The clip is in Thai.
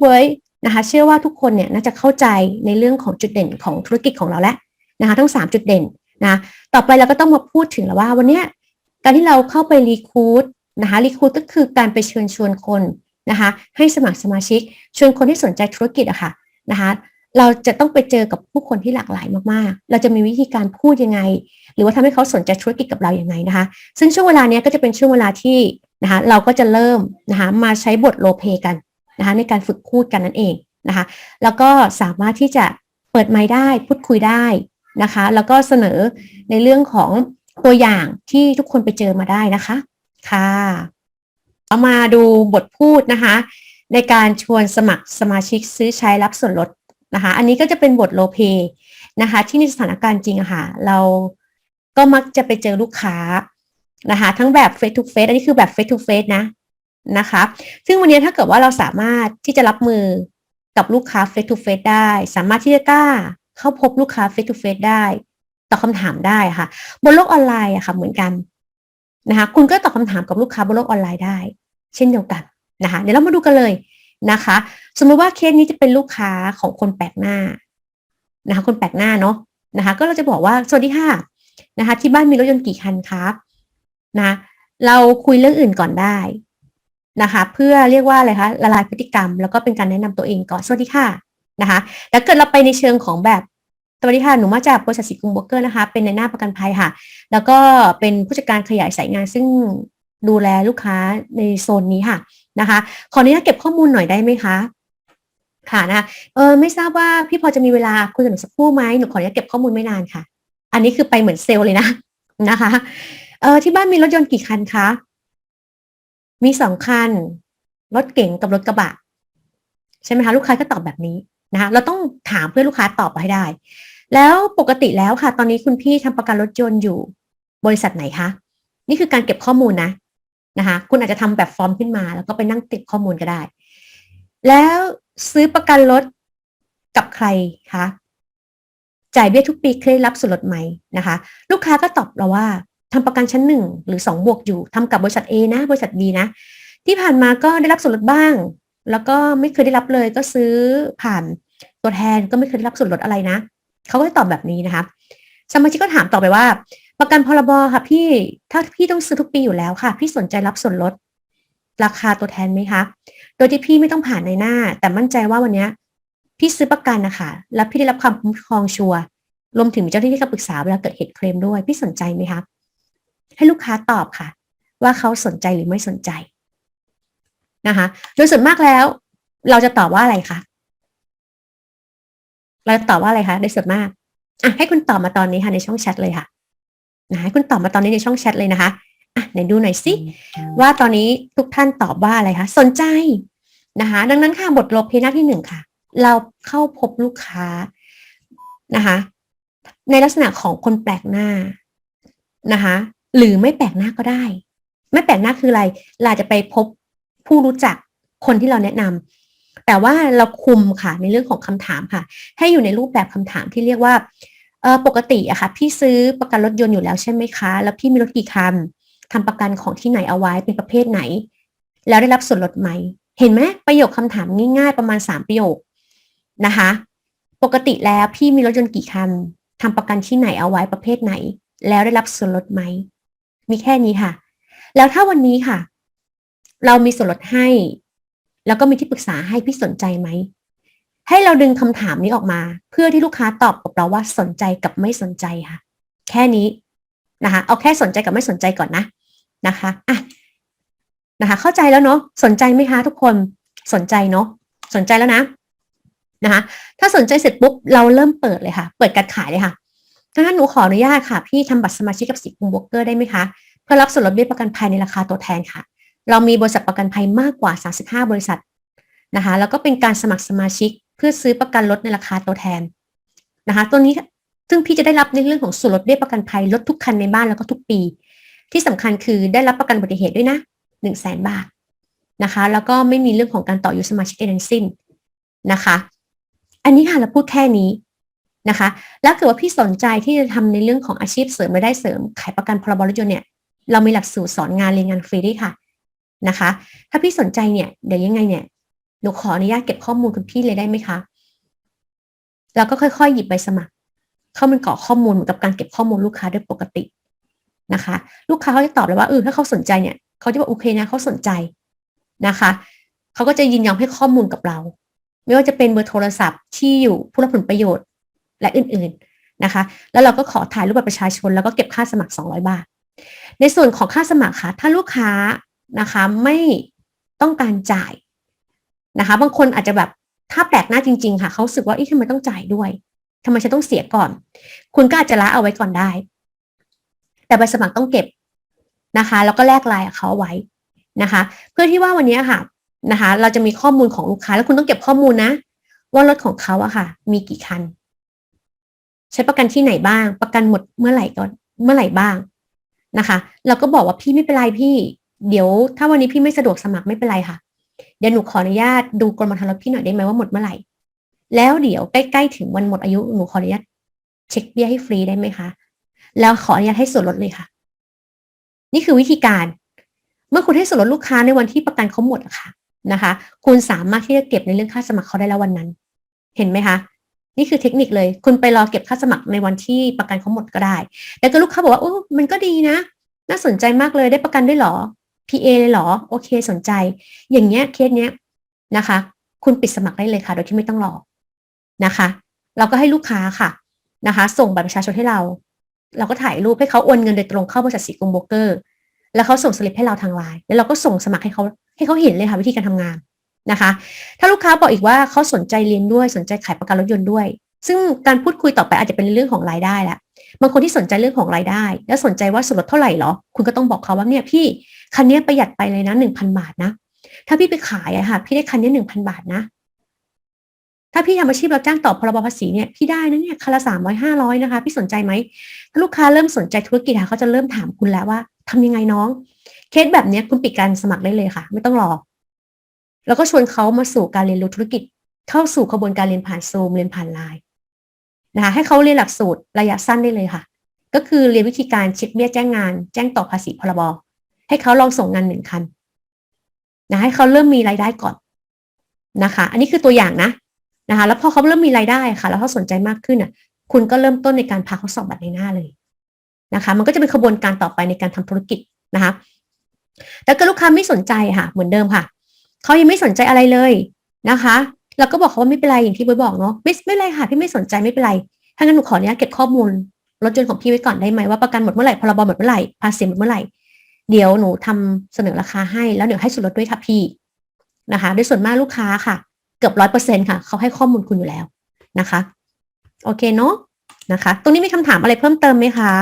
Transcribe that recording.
เว้ยนะคะเชื่อว่าทุกคนเนี่ยน่าจะเข้าใจในเรื่องของจุดเด่นของธุรกิจของเราแล้วนะคะทั้ง 3 จุดเด่นนะต่อไปเราก็ต้องมาพูดถึงแล้วว่าวันนี้การที่เราเข้าไปรีคูดนะคะรีคูดก็คือการไปเชิญชวนคนนะคะให้สมัครสมาชิกชวนคนที่สนใจธุรกิจอะค่ะนะคะเราจะต้องไปเจอกับผู้คนที่หลากหลายมากๆ เราจะมีวิธีการพูดยังไง หรือว่าทำให้เขาสนใจธุรกิจกับเราอย่างไงนะคะ ซึ่งช่วงเวลานี้ก็จะเป็นช่วงเวลาที่นะคะเราก็จะเริ่มนะคะมาใช้บทโลเพกัน นะคะในการฝึกพูดกันนั่นเองนะคะแล้วก็สามารถที่จะเปิดไมค์ได้พูดคุยได้นะคะแล้วก็เสนอในเรื่องของตัวอย่างที่ทุกคนไปเจอมาได้นะคะค่ะเอามาดูบทพูดนะคะ ในการชวนสมัครสมาชิกซื้อใช้รับส่วนลดนะคะ อันนี้ก็จะเป็นบทโลเพนะคะ ที่ในสถานการณ์จริงอะค่ะ เราก็มักจะไปเจอลูกค้านะคะ ทั้งแบบ face to face อันนี้คือแบบ face to face นะ นะคะ ซึ่งวันนี้ถ้าเกิดว่าเราสามารถที่จะรับมือกับลูกค้า face to face ได้ สามารถที่จะกล้าเข้าพบลูกค้า face to face ได้ตอบคำถามได้ค่ะ บนโลกออนไลน์อะค่ะเหมือนกันนะคะ คุณก็ตอบคำถามกับลูกค้าบนโลกออนไลน์ได้ เช่นเดียวกันนะคะ เดี๋ยวเรามาดูกันเลยนะคะ สมมติว่าเคสนี้จะเป็นลูกค้าของคนแปลกหน้านะคะ คนแปลกหน้าเนาะนะคะ ก็เราจะบอกว่าสวัสดีค่ะนะคะ ที่บ้านมีรถยนต์กี่คันครับนะ เราคุยเรื่องอื่นก่อนได้ นะคะ เพื่อเรียกว่าอะไรคะละลายพฤติกรรม แล้วก็เป็นการแนะนำตัวเองก่อนสวัสดีค่ะนะคะ แล้วเกิดเราไปในเชิงของแบบสวัสดีค่ะ หนูมาจากบริษัทสิกุมบล็อกเกอร์นะคะ เป็นในหน้าประกันภัยค่ะ แล้วก็เป็นผู้จัดการขยายสายงานซึ่งดูแลลูกค้าในโซนนี้ค่ะนะคะ ขออนุญาตเก็บข้อมูลหน่อยได้ไหมคะ ค่ะนะคะเออไม่ทราบว่าพี่พอจะมีเวลาคุยกับหนูสักครู่ไหมหนูขออนุญาตเก็บข้อมูลไม่นานค่ะ อันนี้คือไปเหมือนเซลล์เลยนะนะคะ เออที่บ้านมีรถยนต์กี่คันคะ มีสองคัน รถเก๋งกับรถกระบะ ใช่ไหมคะลูกค้าก็ตอบแบบนี้นะคะเราต้องถามเพื่อลูกค้าตอบให้ได้ แล้วปกติแล้วค่ะ ตอนนี้คุณพี่ทำประกันรถยนต์อยู่ บริษัทไหนคะนี่คือการเก็บข้อมูลนะนะคะ คุณอาจจะทำแบบฟอร์มขึ้นมา แล้วก็ไปนั่งติดข้อมูลก็ได้ แล้วซื้อประกันรถกับใครคะจ่ายเบี้ยทุกปีเคยรับส่วนลดไหมนะคะ ลูกค้าก็ตอบเราว่า ทำประกันชั้นหนึ่งหรือสองบวกอยู่ทำกับบริษัท A นะ บริษัท B นะ ที่ผ่านมาก็ได้รับส่วนลดบ้าง แล้วก็ไม่เคยได้รับเลยก็ซื้อผ่านตัวแทนก็ไม่เคยได้รับส่วนลดอะไรนะเขาก็ตอบแบบนี้นะคะสมาชิกก็ถามต่อไปว่า ประกันพรบค่ะพี่ถ้าพี่ต้องซื้อทุกปีอยู่แล้วค่ะ พี่สนใจรับส่วนลดราคาตัวแทนไหมคะโดยที่พี่ไม่ต้องผ่านในหน้า แต่มั่นใจว่าวันนี้พี่ซื้อประกันนะคะแล้วพี่ได้รับความคุ้มครองชัวร์รวมถึงเจ้าหน้าที่ที่ปรึกษาเวลาเกิดเหตุเคลมด้วย พี่สนใจไหมคะ ให้ลูกค้าตอบค่ะ ว่าเขาสนใจหรือไม่สนใจนะคะโดยส่วนมากแล้ว เราจะตอบว่าอะไรคะเราจะตอบว่าอะไรคะโดยส่วนมากอะให้คุณตอบมาตอนนี้ค่ะในช่องแชทเลยค่ะนะให้คุณตอบมาตอนนี้ในช่องแชทเลยนะคะอะไหนดูหน่อยสิว่าตอนนี้ทุกท่านตอบว่าอะไรคะสนใจนะคะ ดังนั้นค่ะบทลบเพหน้าที่หนึ่งค่ะ เราเข้าพบลูกค้านะคะ ในลักษณะของคนแปลกหน้านะคะ หรือไม่แปลกหน้าก็ได้ ไม่แปลกหน้าคืออะไร เราจะไปพบผู้รู้จักคนที่เราแนะนำแต่ว่าเราคุมค่ะในเรื่องของคำถามค่ะ ให้อยู่ในรูปแบบคำถามที่เรียกว่าปกติอะค่ะ พี่ซื้อประกันรถยนต์อยู่แล้วใช่ไหมคะ แล้วพี่มีรถกี่คันทำประกันของที่ไหนเอาไว้เป็นประเภทไหน แล้วได้รับส่วนลดไหม เห็นไหมประโยคคำถามง่ายๆ ประมาณสามประโยคนะคะ ปกติแล้วพี่มีรถยนต์กี่คันทำประกันที่ไหนเอาไว้ประเภทไหน แล้วได้รับส่วนลดไหม มีแค่นี้ค่ะ แล้วถ้าวันนี้ค่ะ เรามีส่วนลดให้ แล้วก็มีที่ปรึกษาให้พี่สนใจไหม ให้เราดึงคำถามนี้ออกมา เพื่อที่ลูกค้าตอบกับเราว่าสนใจกับไม่สนใจค่ะ แค่นี้นะคะ เอาแค่สนใจกับไม่สนใจก่อนนะนะคะอะนะคะ เข้าใจแล้วเนาะสนใจไหมคะทุกคนสนใจเนาะสนใจแล้วนะนะคะ ถ้าสนใจเสร็จปุ๊บเราเริ่มเปิดเลยค่ะ เปิดการขายเลยค่ะ ถ้าหนูขออนุญาตค่ะ พี่ทำบัตรสมาชิกกับสิกุมบล็อกเกอร์ได้ไหมคะ เพื่อรับส่วนลดเบี้ยประกันภัยในราคาตัวแทนค่ะ เรามีบริษัทประกันภัยมากกว่า 35 บริษัทนะคะ แล้วก็เป็นการสมัครสมาชิก เพื่อซื้อประกันลดในราคาตัวแทนนะคะ ตัวนี้ซึ่งพี่จะได้รับในเรื่องของส่วนลดเบี้ยประกันภัยลดทุกคันในบ้านแล้วก็ทุกปี ที่สำคัญคือได้รับประกันอุบัติเหตุด้วยนะ1 0 0 0 0แสนบาทนะคะ แล้วก็ไม่มีเรื่องของการต่ออายุสมาชิกเอทั้งสิ้นนะคะ อันนี้ค่ะเราพูดแค่นี้ นะคะ แล้วเกิดว่าพี่สนใจที่จะทำในเรื่องของอาชีพเสริมไม่ได้เสริม ขายประกันพรบรถยนต์เนี่ย เรามีหลักสูตรสอนงานเรียนงานฟรีด้วยค่ะนะคะ ถ้าพี่สนใจเนี่ยเดี๋ยวยังไงเนี่ยหนูขออนุญาตเก็บข้อมูลคุณพี่เลยได้ไหมคะแล้วก็ค่อยๆ หยิบใบสมัคร เข้ามันกรอกข้อมูลเหมือนกับการเก็บข้อมูลลูกค้าโดยปกตินะคะ ลูกค้าเขาจะตอบเลยว่าเออถ้าเขาสนใจเนี่ยเขาจะบอกโอเคนะเขาสนใจนะคะเขาก็จะยินยอมให้ข้อมูลกับเรา ไม่ว่าจะเป็นเบอร์โทรศัพท์ที่อยู่ผู้รับผลประโยชน์ และอื่นๆนะคะ แล้วเราก็ขอถ่ายรูปบัตรประชาชน แล้วก็เก็บค่าสมัคร 200 บาท ในส่วนของค่าสมัครค่ะถ้าลูกค้านะคะไม่ต้องการจ่ายนะคะ บางคนอาจจะแบบถ้าแปลกหน้าจริง ๆ ค่ะเขาสึกว่าอีทำไมต้องจ่ายด้วยทำไมฉันต้องเสียก่อน คุณก็อาจจะละเอาไว้ก่อนได้ แต่ใบสมัครต้องเก็บนะคะ แล้วก็แลกลายเขาไว้นะคะ เพื่อที่ว่าวันนี้ค่ะนะคะ เราจะมีข้อมูลของลูกค้า แล้วคุณต้องเก็บข้อมูลนะ ว่ารถของเขาอะค่ะ มีกี่คัน ใช้ประกันที่ไหนบ้าง ประกันหมดเมื่อไหร่ก่อนเมื่อไหร่บ้างนะคะ เราก็บอกว่าพี่ไม่เป็นไรพี่ เดี๋ยว ถ้าวันนี้พี่ไม่สะดวกสมัครไม่เป็นไรค่ะ เดี๋ยวหนูขออนุญาตดูกรมธรรม์รถพี่หน่อยได้ไหมว่าหมดเมื่อไหร่ แล้วเดี๋ยวใกล้ๆถึงวันหมดอายุหนูขออนุญาตเช็คเบี้ยให้ฟรีได้ไหมคะ แล้วขออนุญาตให้ส่วนลดเลยค่ะ นี่คือวิธีการ เมื่อคุณให้ส่วนลดลูกค้าในวันที่ประกันเขาหมดอะค่ะนะคะ คุณสามารถที่จะเก็บในเรื่องค่าสมัครเขาได้แล้ววันนั้น เห็นไหมคะ นี่คือเทคนิคเลย คุณไปรอเก็บค่าสมัครในวันที่ประกันเขาหมดก็ได้ แล้วก็ลูกค้าบอกว่าโอ้ มันก็ดีนะ น่าสนใจมากเลยได้ประกันด้วยหรอ PA เลยหรอ โอเคสนใจ อย่างเงี้ยเคสเนี้ยนะคะ คุณปิดสมัครได้เลยค่ะ โดยที่ไม่ต้องรอนะคะ เราก็ให้ลูกค้าค่ะนะคะ ส่งบัตรประชาชนให้เรา เราก็ถ่ายรูปให้เขาโอนเงินโดยตรงเข้าบริษัทสีกรุงโบรกเกอร์ แล้วเขาส่งสลิปให้เราทางไลน์แล้วเราก็ส่งสมัครให้เขาให้เขาเห็นเลยค่ะวิธีการทำงาน นะคะ ถ้าลูกค้าบอกอีกว่าเขาสนใจเรียนด้วยสนใจขายประกันรถยนต์ด้วย ซึ่งการพูดคุยต่อไปอาจจะเป็นเรื่องของรายได้แหละบางคนที่สนใจเรื่องของรายได้ แล้วสนใจว่าส่วนลดเท่าไหร่หรอ คุณก็ต้องบอกเขาว่าเนี่ยพี่คันนี้ประหยัดไปเลยนะหนึ่งพันบาทนะ ถ้าพี่ไปขายอะค่ะ พี่ได้คันนี้หนึ่งพันบาทนะ ถ้าพี่ทำอาชีพรับจ้างต่อพรบภาษีเนี่ยพี่ได้นะเนี่ยคันละสามร้อยห้าร้อยนะคะ พี่สนใจไหมถ้าลูกค้าเริ่มสนใจธุรกิจค่ะเขาจะเริ่มถามคุณแล้วว่าทำยังไงน้อง เคสแบบนี้คุณปิดการสมัครได้เลยค่ะ ไม่ต้องรอ แล้วก็ชวนเขามาสู่การเรียนรู้ธุรกิจ เข้าสู่กระบวนการเรียนผ่านซูมเรียนผ่านไลน์นะคะให้เขาเรียนหลักสูตรระยะสั้นได้เลยค่ะ ก็คือเรียนวิธีการเช็คเบี้ยแจ้งงาน แจ้งต่อภาษีพรบให้เขาลองส่งงานหนึ่งคันนะให้เขาเริ่มมีรายได้ก่อนนะคะ อันนี้คือตัวอย่างนะนะคะ แล้วพอเขาเริ่มมีรายได้ค่ะ แล้วเขาสนใจมากขึ้นอะ คุณก็เริ่มต้นในการพาเขาสอบบัตรในหน้าเลยนะคะ มันก็จะเป็นขบวนการต่อไปในการทำธุรกิจนะคะแต่ก็ลูกค้าไม่สนใจค่ะ เหมือนเดิมค่ะ เขายังไม่สนใจอะไรเลยนะคะเราก็บอกเขาว่าไม่เป็นไรอย่างที่บอยบอกเนาะไม่ไม่เป็นไรค่ะพี่ไม่สนใจไม่เป็นไรถ้างั้นหนูขออนุญาตเก็บข้อมูลรถยนต์ของพี่ไว้ก่อนได้ไหมว่าประกันหมดเมื่อไหร่พรบหมดเมื่อไหร่ภาษีหมดเมื่อไหร่เดี๋ยวหนูทำเสนอราคาให้แล้วเดี๋ยวให้ส่วนลดด้วยค่ะพี่นะคะโดยส่วนมากลูกค้าค่ะ เกือบร้อยเปอร์เซ็นค่ะเขาให้ข้อมูลคุณอยู่แล้วนะคะ โอเคเนาะนะคะ ตรงนี้มีคำถามอะไรเพิ่มเติมไหมคะ